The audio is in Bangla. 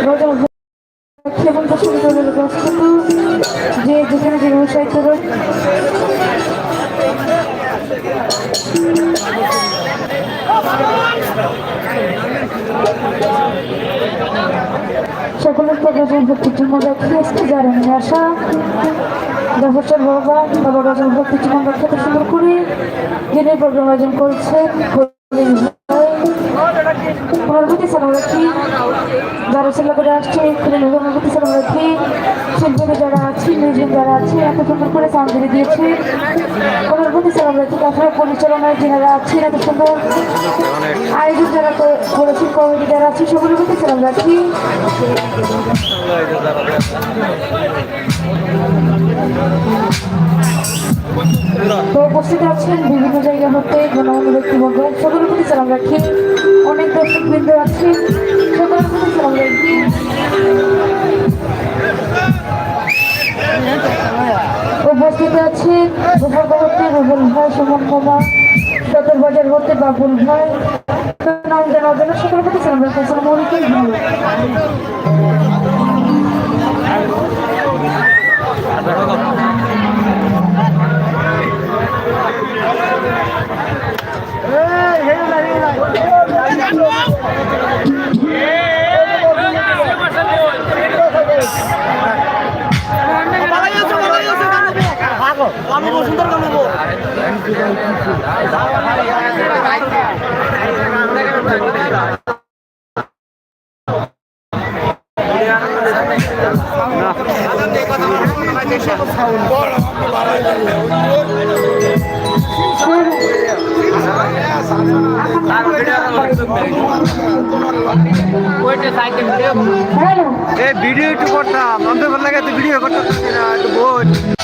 রোজা প্রস্তুত যে যেখানে যে ব্যবসায়ী করুন সকলের প্রকাশের ভক্তির জন্য রাখি আজকে যারা আসা দেবচর বাবা বাবা রাজার ভক্তির জন্য রক্ষা সুন্দর করে যিনি প্রোগ্রাম আয়োজন করছেন। সালাম রাখি যারা করে আসছে পরবর্তী সালাম রাখি শিল্পীরা যারা আছে মিউজিয়াম যারা আছে এত সুন্দর করে সাউন্ড দিয়ে দিয়েছে। সালাম রাখি তাছাড়া পরিচালনায় যারা আছে এত সুন্দর আয়োজন যারা করে- করেছেন, কমিটি যারা আছে প্রতি সালাম রাখি তো উপস্থিত আছেন বিভিন্ন জায়গা হতে গণমান্য ব্যক্তিবর্গ, সকলের প্রতি সালাম রাখি। অনেক দর্শক বৃন্দ আছেন। সকলের প্রতি সালাম উপস্থিত আছেন গোপাল হতে রুবুল ভাই, সুমন কুমার, সদর বাজার হতে বাবুল ভাই, নাম জানা অজানা সকলের প্রতি রাখি আসসালামু আলাইকুম। আমি কামড়বো হ্যালো এই ভিডিও একটু করতাম ভালো লাগে ভিডিও করতাম একটু বই